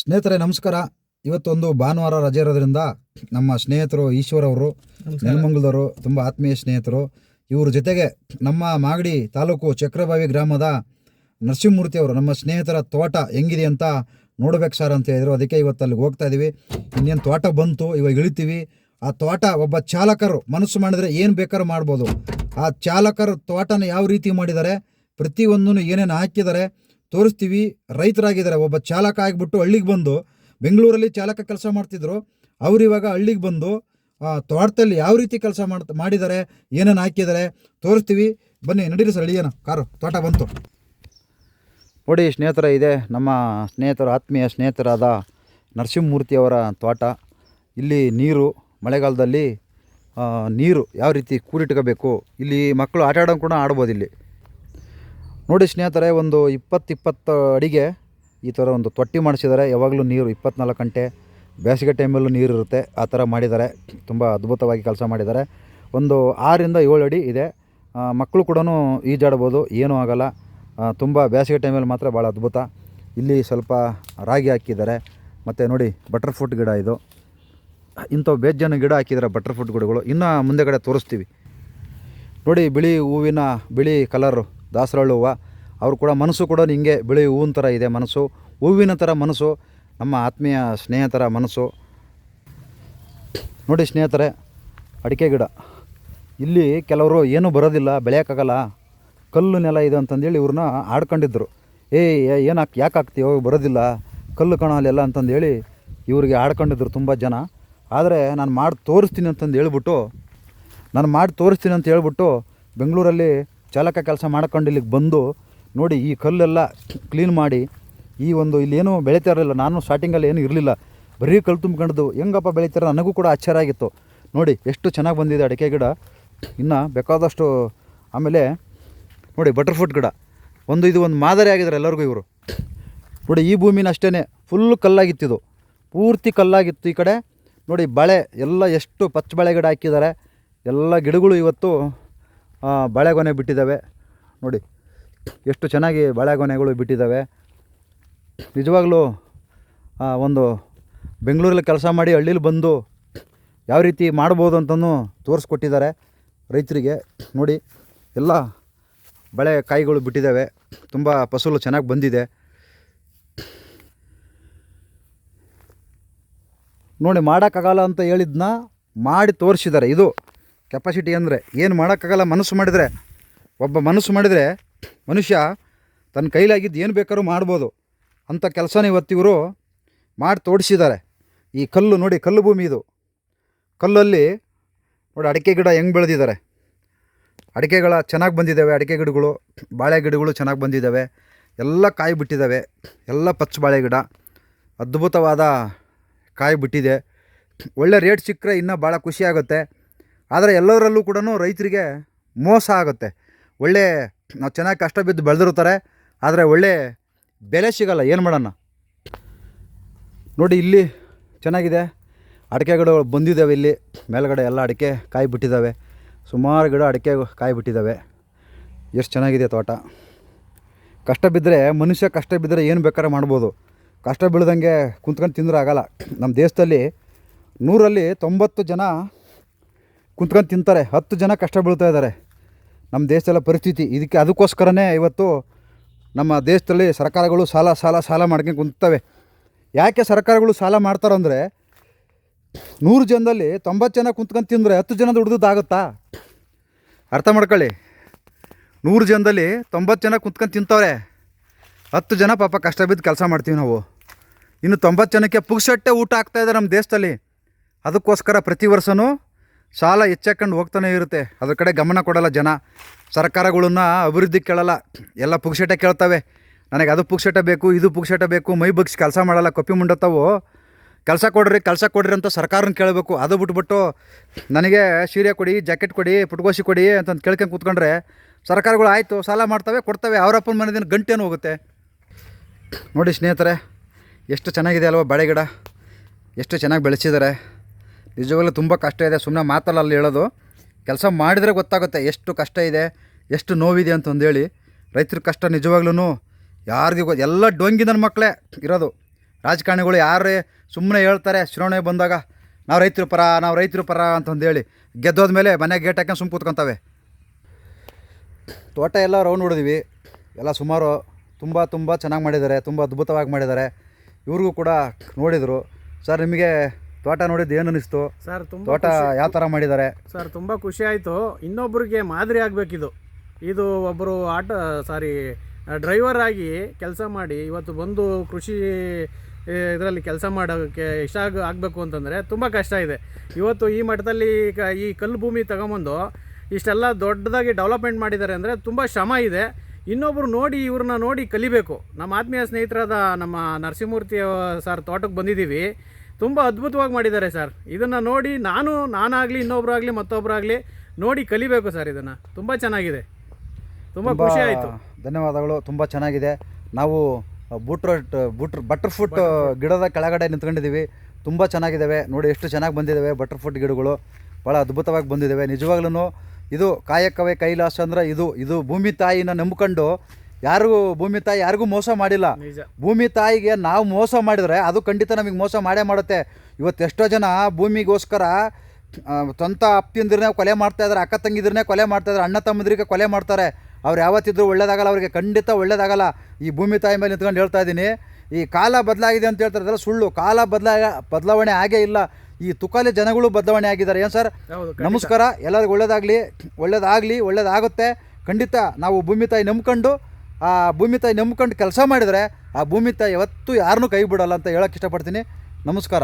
ಸ್ನೇಹಿತರೆ ನಮಸ್ಕಾರ. ಇವತ್ತೊಂದು ಭಾನುವಾರ ರಜೆ ಇರೋದ್ರಿಂದ ನಮ್ಮ ಸ್ನೇಹಿತರು ಈಶ್ವರ್ ಅವರು ನೆಲಮಂಗಲದವರು ತುಂಬ ಆತ್ಮೀಯ ಸ್ನೇಹಿತರು ಇವ್ರ ಜೊತೆಗೆ ನಮ್ಮ ಮಾಗಡಿ ತಾಲೂಕು ಚಕ್ರಬಾವಿ ಗ್ರಾಮದ ನರಸಿಂಹಮೂರ್ತಿ ಅವರು ನಮ್ಮ ಸ್ನೇಹಿತರ ತೋಟ ಹೆಂಗಿದೆ ಅಂತ ನೋಡ್ಬೇಕು ಸರ್ ಅಂತ ಹೇಳಿದ್ರು. ಅದಕ್ಕೆ ಇವತ್ತು ಅಲ್ಲಿಗೆ ಹೋಗ್ತಾ ಇದೀವಿ. ಇನ್ನೇನು ತೋಟ ಬಂತು ಇವಾಗ ಇಳಿತೀವಿ. ಆ ತೋಟ ಒಬ್ಬ ಚಾಲಕರು ಮನಸ್ಸು ಮಾಡಿದರೆ ಏನು ಬೇಕಾದ್ರೂ ಮಾಡ್ಬೋದು. ಆ ಚಾಲಕರು ತೋಟನ ಯಾವ ರೀತಿ ಮಾಡಿದ್ದಾರೆ ಪ್ರತಿಯೊಂದನ್ನು ಏನೇನು ಹಾಕಿದ್ದಾರೆ ತೋರಿಸ್ತೀವಿ. ರೈತರಾಗಿದ್ದಾರೆ. ಒಬ್ಬ ಚಾಲಕ ಆಗಿಬಿಟ್ಟು ಹಳ್ಳಿಗೆ ಬಂದು ಬೆಂಗಳೂರಲ್ಲಿ ಚಾಲಕ ಕೆಲಸ ಮಾಡ್ತಿದ್ರು. ಅವ್ರು ಇವಾಗ ಹಳ್ಳಿಗೆ ಬಂದು ತೋಟದಲ್ಲಿ ಯಾವ ರೀತಿ ಕೆಲಸ ಮಾಡ್, ಮಾಡಿದ್ದಾರೆ, ಏನೇನು ಹಾಕಿದ್ದಾರೆ ತೋರಿಸ್ತೀವಿ. ಬನ್ನಿ, ನಡೀರಿ ಸರ್ ಅಳಿಯನ ಕಾರು, ತೋಟ ಬಂತು. ನೋಡಿ, ಸ್ನೇಹಿತರ, ಇದೆ ನಮ್ಮ ಸ್ನೇಹಿತರ, ಆತ್ಮೀಯ ಸ್ನೇಹಿತರಾದ ನರಸಿಂಹಮೂರ್ತಿಯವರ ತೋಟ. ಇಲ್ಲಿ ನೀರು, ಮಳೆಗಾಲದಲ್ಲಿ ನೀರು ಯಾವ ರೀತಿ ಕೂಡಿಟ್ಕೋಬೇಕು ಇಲ್ಲಿ ಮಕ್ಕಳು ಆಟ ಆಡೋಂಗೆ ಕೂಡ ಆಡ್ಬೋದು ಇಲ್ಲಿ. ನೋಡಿ ಸ್ನೇಹಿತರೆ, ಒಂದು ಇಪ್ಪತ್ತು ಇಪ್ಪತ್ತು ಅಡಿಗೆ ಈ ಥರ ಒಂದು ತೊಟ್ಟಿ ಮಾಡಿಸಿದ್ದಾರೆ. ಯಾವಾಗಲೂ ನೀರು ಇಪ್ಪತ್ನಾಲ್ಕು ಗಂಟೆ, ಬೇಸಿಗೆ ಟೈಮಲ್ಲೂ ನೀರು ಇರುತ್ತೆ. ಆ ಥರ ಮಾಡಿದ್ದಾರೆ. ತುಂಬ ಅದ್ಭುತವಾಗಿ ಕೆಲಸ ಮಾಡಿದ್ದಾರೆ. ಒಂದು ಆರರಿಂದ ಏಳು ಅಡಿ ಇದೆ. ಮಕ್ಕಳು ಕೂಡ ಈಜಾಡ್ಬೋದು. ಏನೂ ಆಗೋಲ್ಲ. ತುಂಬ ಬೇಸಿಗೆ ಟೈಮಲ್ಲಿ ಮಾತ್ರ ಭಾಳ ಅದ್ಭುತ. ಇಲ್ಲಿ ಸ್ವಲ್ಪ ರಾಗಿ ಹಾಕಿದ್ದಾರೆ. ಮತ್ತು ನೋಡಿ ಬಟರ್ ಫ್ರೂಟ್ ಗಿಡ ಇದು. ಇಂಥವು ಬೇಜನ ಗಿಡ ಹಾಕಿದ್ದಾರೆ ಬಟರ್ ಫ್ರೂಟ್ ಗಿಡಗಳು. ಇನ್ನು ಮುಂದೆ ಕಡೆ ತೋರಿಸ್ತೀವಿ. ನೋಡಿ, ಬಿಳಿ ಹೂವಿನ ಬಿಳಿ ಕಲರು ದಾಸರಳ್ಳು ಹೂವು ಅವರು ಕೂಡ ಮನಸ್ಸು ಕೂಡ ಹಿಂಗೆ ಬಿಳಿ ಹೂವಿನ ಥರ ಇದೆ ಮನಸ್ಸು, ಹೂವಿನ ಥರ ಮನಸ್ಸು, ನಮ್ಮ ಆತ್ಮೀಯ ಸ್ನೇಹಿತರ ಮನಸ್ಸು. ನೋಡಿ ಸ್ನೇಹಿತರೆ, ಅಡಿಕೆ ಗಿಡ. ಇಲ್ಲಿ ಕೆಲವರು ಏನೂ ಬರೋದಿಲ್ಲ, ಬೆಳೆಯೋಕ್ಕಾಗಲ್ಲ. ಕಲ್ಲು ನೆಲ ಇದೆ ಅಂತಂದೇಳಿ ಇವ್ರನ್ನ ಆಡ್ಕೊಂಡಿದ್ರು. ಏಯ್ ಏನು ಹಾಕಿ ಯಾಕೆ ಹಾಕ್ತೀವೋ ಬರೋದಿಲ್ಲ. ಕಲ್ಲು ಕಣ ಅಲ್ಲೆಲ್ಲ ಅಂತಂದೇಳಿ ಇವರಿಗೆ ಆಡ್ಕೊಂಡಿದ್ರು ತುಂಬ ಜನ. ಆದರೆ ನಾನು ಮಾಡಿ ತೋರಿಸ್ತೀನಿ ಅಂತಂದು ಹೇಳ್ಬಿಟ್ಟು, ನಾನು ಮಾಡಿ ತೋರಿಸ್ತೀನಿ ಅಂತ ಹೇಳ್ಬಿಟ್ಟು ಬೆಂಗಳೂರಲ್ಲಿ ಚಾಲಕ ಕೆಲಸ ಮಾಡ್ಕೊಂಡು ಇಲ್ಲಿಗೆ ಬಂದು ನೋಡಿ ಈ ಕಲ್ಲೆಲ್ಲ ಕ್ಲೀನ್ ಮಾಡಿ, ಈ ಒಂದು ಇಲ್ಲೇನೂ ಬೆಳೀತಾ ಇರಲಿಲ್ಲ. ನಾನು ಸ್ಟಾರ್ಟಿಂಗಲ್ಲಿ ಏನೂ ಇರಲಿಲ್ಲ. ಬರೀ ಕಲ್ಲು ತುಂಬ್ಕೊಂಡ್ದು. ಹೆಂಗಪ್ಪ ಬೆಳೀತಾರೆ ನನಗೂ ಕೂಡ ಆಶ್ಚರ್ಯ ಆಗಿತ್ತು. ನೋಡಿ, ಎಷ್ಟು ಚೆನ್ನಾಗಿ ಬಂದಿದೆ ಅಡಿಕೆ ಗಿಡ. ಇನ್ನು ಬೇಕಾದಷ್ಟು ಆಮೇಲೆ ನೋಡಿ ಬಟರ್ ಫ್ರೂಟ್ ಗಿಡ. ಒಂದು ಇದು ಒಂದು ಮಾದರಿ ಆಗಿದ್ದಾರೆ ಎಲ್ಲರಿಗೂ ಇವರು. ನೋಡಿ, ಈ ಭೂಮಿನ ಅಷ್ಟೇ ಫುಲ್ ಕಲ್ಲಾಗಿತ್ತಿದು ಪೂರ್ತಿ ಕಲ್ಲಾಗಿತ್ತು ಈ ಕಡೆ. ನೋಡಿ, ಬಳೆ ಎಲ್ಲ ಎಷ್ಟು ಪಚ್ಚ ಬಳೆ ಗಿಡ ಹಾಕಿದ್ದಾರೆ. ಎಲ್ಲ ಗಿಡಗಳು ಇವತ್ತು ಬಾಳೆಗೊನೆ ಬಿಟ್ಟಿದ್ದಾವೆ. ನೋಡಿ, ಎಷ್ಟು ಚೆನ್ನಾಗಿ ಬಾಳೆಗೊನೆಗಳು ಬಿಟ್ಟಿದ್ದಾವೆ. ನಿಜವಾಗ್ಲೂ ಒಂದು ಬೆಂಗಳೂರಲ್ಲಿ ಕೆಲಸ ಮಾಡಿ ಹಳ್ಳೀಲಿ ಬಂದು ಯಾವ ರೀತಿ ಮಾಡ್ಬೋದು ಅಂತಲೂ ತೋರಿಸ್ಕೊಟ್ಟಿದ್ದಾರೆ ರೈತರಿಗೆ. ನೋಡಿ, ಎಲ್ಲ ಬಳೆ ಕಾಯಿಗಳು ಬಿಟ್ಟಿದ್ದಾವೆ. ತುಂಬ ಫಸಲು ಚೆನ್ನಾಗಿ ಬಂದಿದೆ. ನೋಡಿ, ಮಾಡೋಕ್ಕಾಗಲ್ಲ ಅಂತ ಹೇಳಿದ್ನ ಮಾಡಿ ತೋರಿಸಿದ್ದಾರೆ. ಇದು ಕೆಪಾಸಿಟಿ ಅಂದರೆ ಏನು ಮಾಡೋಕ್ಕಾಗಲ್ಲ, ಮನಸ್ಸು ಮಾಡಿದರೆ, ಒಬ್ಬ ಮನಸ್ಸು ಮಾಡಿದರೆ ಮನುಷ್ಯ ತನ್ನ ಕೈಲಾಗಿದ್ದು ಏನು ಬೇಕಾದ್ರೂ ಮಾಡ್ಬೋದು ಅಂಥ ಕೆಲಸನ ಇವತ್ತಿವರು ಮಾಡಿ ತೋಡಿಸಿದ್ದಾರೆ. ಈ ಕಲ್ಲು ನೋಡಿ, ಕಲ್ಲು ಭೂಮಿ ಇದು. ಕಲ್ಲಲ್ಲಿ ನೋಡಿ, ಅಡಿಕೆ ಗಿಡ ಹೆಂಗೆ ಬೆಳೆದಿದ್ದಾರೆ. ಅಡಿಕೆಗಳ ಚೆನ್ನಾಗಿ ಬಂದಿದ್ದಾವೆ, ಅಡಿಕೆ ಗಿಡಗಳು, ಬಾಳೆ ಗಿಡಗಳು ಚೆನ್ನಾಗಿ ಬಂದಿದ್ದಾವೆ. ಎಲ್ಲ ಕಾಯಿ ಬಿಟ್ಟಿದ್ದಾವೆ, ಎಲ್ಲ ಪಚ್ಚ ಬಾಳೆ ಗಿಡ. ಅದ್ಭುತವಾದ ಕಾಯಿ ಬಿಟ್ಟಿದೆ. ಒಳ್ಳೆ ರೇಟ್ ಸಿಕ್ಕರೆ ಇನ್ನೂ ಭಾಳ ಖುಷಿ ಆಗುತ್ತೆ. ಆದರೆ ಎಲ್ಲದರಲ್ಲೂ ಕೂಡ ರೈತರಿಗೆ ಮೋಸ ಆಗುತ್ತೆ. ಒಳ್ಳೆ ನಾವು ಚೆನ್ನಾಗಿ ಕಷ್ಟ ಬಿದ್ದು ಬೆಳೆದಿರ್ತಾರೆ ಆದರೆ ಒಳ್ಳೆ ಬೆಲೆ ಸಿಗಲ್ಲ. ಏನು ಮಾಡೋಣ? ನೋಡಿ ಇಲ್ಲಿ ಚೆನ್ನಾಗಿದೆ. ಅಡಿಕೆ ಗಿಡಗಳು ಬಂದಿದ್ದಾವೆ ಇಲ್ಲಿ. ಮೇಲ್ಗಡೆ ಎಲ್ಲ ಅಡಿಕೆ ಕಾಯಿ ಬಿಟ್ಟಿದ್ದಾವೆ ಸುಮಾರು ಗಿಡ ಅಡಿಕೆ ಕಾಯಿ ಬಿಟ್ಟಿದ್ದಾವೆ ಎಷ್ಟು ಚೆನ್ನಾಗಿದೆ ತೋಟ. ಕಷ್ಟ ಬಿದ್ದರೆ ಮನುಷ್ಯ ಕಷ್ಟ ಬಿದ್ದರೆ ಏನು ಬೇಕಾದ್ರೆ ಮಾಡ್ಬೋದು. ಕಷ್ಟ ಬೀಳ್ದಂಗೆ ಕುಂತ್ಕೊಂಡು ತಿಂದ್ರೆ ಆಗಲ್ಲ. ನಮ್ಮ ದೇಶದಲ್ಲಿ ನೂರಲ್ಲಿ ತೊಂಬತ್ತು ಜನ ಕುಂತ್ಕೊಂಡು ತಿಂತಾರೆ. ಹತ್ತು ಜನ ಕಷ್ಟ ಬೀಳ್ತಾ ಇದ್ದಾರೆ. ನಮ್ಮ ದೇಶದಲ್ಲ ಪರಿಸ್ಥಿತಿ ಇದಕ್ಕೆ ಅದಕ್ಕೋಸ್ಕರನೇ ಇವತ್ತು ನಮ್ಮ ದೇಶದಲ್ಲಿ ಸರ್ಕಾರಗಳು ಸಾಲ ಸಾಲ ಸಾಲ ಮಾಡ್ಕೊಂಡು ಕುಂತವೆ. ಯಾಕೆ ಸರ್ಕಾರಗಳು ಸಾಲ ಮಾಡ್ತಾರಂದರೆ ನೂರು ಜನದಲ್ಲಿ ತೊಂಬತ್ತು ಜನ ಕುಂತ್ಕೊಂಡು ತಿಂದರೆ ಹತ್ತು ಜನ ದುಡ್ದಾಗುತ್ತಾ ಅರ್ಥ ಮಾಡ್ಕೊಳ್ಳಿ. ನೂರು ಜನದಲ್ಲಿ ತೊಂಬತ್ತು ಜನ ಕುಂತ್ಕೊಂಡು ತಿಂತವ್ರೆ. ಹತ್ತು ಜನ ಪಾಪ ಕಷ್ಟ ಬಿದ್ದು ಕೆಲಸ ಮಾಡ್ತೀವಿ ನಾವು. ಇನ್ನು ತೊಂಬತ್ತು ಜನಕ್ಕೆ ಪುಗ್ಸಟ್ಟೆ ಊಟ ಆಗ್ತಾಯಿದೆ ನಮ್ಮ ದೇಶದಲ್ಲಿ. ಅದಕ್ಕೋಸ್ಕರ ಪ್ರತಿ ವರ್ಷವೂ ಸಾಲ ಹೆಚ್ಚಾಕೊಂಡು ಹೋಗ್ತಾನೆ ಇರುತ್ತೆ. ಅದ್ರ ಕಡೆ ಗಮನ ಕೊಡಲ್ಲ ಜನ. ಸರ್ಕಾರಗಳನ್ನ ಅಭಿವೃದ್ಧಿ ಕೇಳಲ್ಲ. ಎಲ್ಲ ಪುಗ್ಸಟ್ಟೆ ಕೇಳ್ತವೆ. ನನಗೆ ಅದು ಪುಗ್ಸಟ್ಟೆ ಬೇಕು, ಇದು ಪುಗ್ಸಟ್ಟೆ ಬೇಕು, ಮೈ ಬಗ್ಸಿ ಕೆಲಸ ಮಾಡಲ್ಲ. ಕಪ್ಪಿ ಮುಂಡತ್ತವು. ಕೆಲಸ ಕೊಡ್ರಿ ಕೆಲಸ ಕೊಡ್ರಿ ಅಂತ ಸರ್ಕಾರನ ಕೇಳಬೇಕು. ಅದು ಬಿಟ್ಬಿಟ್ಟು ನನಗೆ ಸೀರೆ ಕೊಡಿ, ಜಾಕೆಟ್ ಕೊಡಿ ಪುಟ್ಕೋಸಿ ಕೊಡಿ ಅಂತಂದು ಕೇಳ್ಕೊಂಡು ಕೂತ್ಕೊಂಡ್ರೆ ಸರ್ಕಾರಗಳು ಆಯಿತು, ಸಾಲ ಮಾಡ್ತವೆ, ಕೊಡ್ತವೆ. ಅವರಪ್ಪನ ಮನೆದಿನ ಗಂಟೇನು ಹೋಗುತ್ತೆ. ನೋಡಿ ಸ್ನೇಹಿತರೆ, ಎಷ್ಟು ಚೆನ್ನಾಗಿದೆ ಅಲ್ವಾ ಬಾಳೆ ಗಿಡ ಎಷ್ಟು ಚೆನ್ನಾಗಿ ಬೆಳೆಸಿದ್ದಾರೆ. ನಿಜವಾಗ್ಲೂ ತುಂಬ ಕಷ್ಟ ಇದೆ. ಸುಮ್ಮನೆ ಮಾತಲ್ಲ ಅಲ್ಲಿ ಹೇಳೋದು. ಕೆಲಸ ಮಾಡಿದರೆ ಗೊತ್ತಾಗುತ್ತೆ ಎಷ್ಟು ಕಷ್ಟ ಇದೆ, ಎಷ್ಟು ನೋವಿದೆ ಅಂತಂದೇಳಿ ರೈತರ ಕಷ್ಟ ನಿಜವಾಗ್ಲೂ ಯಾರಿಗೂ ಎಲ್ಲ ಡೊಂಗಿ ನನ್ನ ಮಕ್ಕಳೇ ಇರೋದು. ರಾಜಕಾರಣಿಗಳು ಯಾರೇ ಸುಮ್ಮನೆ ಹೇಳ್ತಾರೆ ಚುನಾವಣೆ ಬಂದಾಗ ನಾವು ರೈತರು ಪರ, ನಾವು ರೈತರು ಪರ ಅಂತಂದೇಳಿ ಗೆದ್ದೋದ್ಮೇಲೆ ಮನೆ ಗೇಟ್ ಹಾಕೊಂಡು ಸುಮ್ಮ ಕೂತ್ಕೊತಾವೆ. ತೋಟ ಎಲ್ಲ ರೌಂಡ್ ಹೊಡೆದಿವಿ. ಎಲ್ಲ ಸುಮಾರು ತುಂಬ ತುಂಬ ಚೆನ್ನಾಗಿ ಮಾಡಿದ್ದಾರೆ, ತುಂಬ ಅದ್ಭುತವಾಗಿ ಮಾಡಿದ್ದಾರೆ. ಇವ್ರಿಗೂ ಕೂಡ ನೋಡಿದರು. ಸರ್, ನಿಮಗೆ ತೋಟ ನೋಡಿದ್ದು ಏನು ಅನಿಸ್ತು? ಸರ್ ತುಂಬ ತೋಟ ಯಾವ ಥರ ಮಾಡಿದ್ದಾರೆ? ಸರ್ ತುಂಬ ಖುಷಿ ಆಯಿತು. ಇನ್ನೊಬ್ಬರಿಗೆ ಮಾದರಿ ಆಗಬೇಕಿದು. ಇದು ಒಬ್ಬರು ಆಟೋ ಸಾರಿ ಡ್ರೈವರ್ ಆಗಿ ಕೆಲಸ ಮಾಡಿ ಇವತ್ತು ಬಂದು ಕೃಷಿ ಇದರಲ್ಲಿ ಕೆಲಸ ಮಾಡೋಕ್ಕೆ ಇಷ್ಟ ಆಗ ಆಗಬೇಕು ಅಂತಂದರೆ ತುಂಬ ಕಷ್ಟ ಇದೆ. ಇವತ್ತು ಈ ಮಟ್ಟದಲ್ಲಿ ಕ- ಈ ಕಲ್ಲು ಭೂಮಿ ತಗೊಂಬಂದು ಇಷ್ಟೆಲ್ಲ ದೊಡ್ಡದಾಗಿ ಡೆವಲಪ್ಮೆಂಟ್ ಮಾಡಿದ್ದಾರೆ ಅಂದರೆ ತುಂಬ ಶ್ರಮ ಇದೆ. ಇನ್ನೊಬ್ಬರು ನೋಡಿ ಇವ್ರನ್ನ ನೋಡಿ ಕಲಿಬೇಕು. ನಮ್ಮ ಆತ್ಮೀಯ ಸ್ನೇಹಿತರಾದ ನಮ್ಮ ನರಸಿಂಹಮೂರ್ತಿ ಸರ್ ತೋಟಕ್ಕೆ ಬಂದಿದ್ದೀವಿ. ತುಂಬ ಅದ್ಭುತವಾಗಿ ಮಾಡಿದ್ದಾರೆ ಸರ್. ಇದನ್ನು ನೋಡಿ ನಾನು ನಾನಾಗಲಿ ಇನ್ನೊಬ್ಬರಾಗಲಿ ಮತ್ತೊಬ್ಬರಾಗಲಿ ನೋಡಿ ಕಲಿಬೇಕು ಸರ್ ಇದನ್ನು. ತುಂಬ ಚೆನ್ನಾಗಿದೆ. ತುಂಬ ಖುಷಿ ಆಯಿತು. ಧನ್ಯವಾದಗಳು. ತುಂಬ ಚೆನ್ನಾಗಿದೆ. ನಾವು ಬುಟ್ರ ಬೂಟ್ರ್ ಬಟರ್ ಫುಟ್ ಗಿಡದ ಕೆಳಗಡೆ ನಿಂತ್ಕೊಂಡಿದ್ದೀವಿ. ತುಂಬ ಚೆನ್ನಾಗಿದ್ದಾವೆ. ನೋಡಿ ಎಷ್ಟು ಚೆನ್ನಾಗಿ ಬಂದಿದ್ದಾವೆ ಬಟರ್ ಫುಟ್ ಗಿಡಗಳು. ಭಾಳ ಅದ್ಭುತವಾಗಿ ಬಂದಿದ್ದಾವೆ. ನಿಜವಾಗ್ಲೂ ಇದು ಕಾಯಕವೇ ಕೈಲಾಸ ಅಂದ್ರೆ ಇದು ಇದು ಭೂಮಿ ತಾಯಿನ ನಂಬ್ಕೊಂಡು ಯಾರಿಗೂ ಭೂಮಿ ತಾಯಿ ಯಾರಿಗೂ ಮೋಸ ಮಾಡಿಲ್ಲ. ಭೂಮಿ ತಾಯಿಗೆ ನಾವು ಮೋಸ ಮಾಡಿದರೆ ಅದು ಖಂಡಿತ ನಮಗೆ ಮೋಸ ಮಾಡೇ ಮಾಡುತ್ತೆ. ಇವತ್ತು ಎಷ್ಟೋ ಜನ ಭೂಮಿಗೋಸ್ಕರ ಸ್ವಂತ ಅಪ್ಪಿಂದ್ರೇ ಕೊಲೆ ಮಾಡ್ತಾ ಇದ್ದಾರೆ ಅಕ್ಕ ತಂಗಿದ್ರನ್ನೇ ಕೊಲೆ ಮಾಡ್ತಾ ಇದ್ದಾರೆ ಅಣ್ಣ ತಮ್ಮಂದ್ರಿಗೆ ಕೊಲೆ ಮಾಡ್ತಾರೆ. ಅವ್ರು ಯಾವತ್ತಿದ್ರು ಒಳ್ಳೇದಾಗಲ್ಲ ಅವ್ರಿಗೆ ಖಂಡಿತ ಒಳ್ಳೇದಾಗಲ್ಲ. ಈ ಭೂಮಿ ತಾಯಿ ಮೇಲೆ ನಿಂತ್ಕೊಂಡು ಹೇಳ್ತಾ ಇದ್ದೀನಿ. ಈ ಕಾಲ ಬದಲಾಗಿದೆ ಅಂತ ಹೇಳ್ತಾರೆ ಅದೆಲ್ಲ ಸುಳ್ಳು. ಕಾಲ ಬದಲಾ ಬದಲಾವಣೆ ಆಗೇ ಇಲ್ಲ. ಈ ತುಕಾಲಿ ಜನಗಳು ಬದಲಾವಣೆ ಆಗಿದ್ದಾರೆ. ಏನು ಸರ್? ನಮಸ್ಕಾರ. ಎಲ್ಲರಿಗೂ ಒಳ್ಳೇದಾಗಲಿ ಒಳ್ಳೇದಾಗಲಿ ಒಳ್ಳೇದಾಗುತ್ತೆ. ಖಂಡಿತ ನಾವು ಭೂಮಿ ತಾಯಿ ನಂಬ್ಕೊಂಡು ಆ ಭೂಮಿ ತಾಯಿ ನಂಬ್ಕೊಂಡು ಕೆಲಸ ಮಾಡಿದರೆ ಆ ಭೂಮಿ ತಾಯಿ ಯಾವತ್ತೂ ಯಾರನ್ನೂ ಕೈ ಬಿಡೋಲ್ಲ ಅಂತ ಹೇಳೋಕ್ಕೆ ಇಷ್ಟಪಡ್ತೀನಿ. ನಮಸ್ಕಾರ.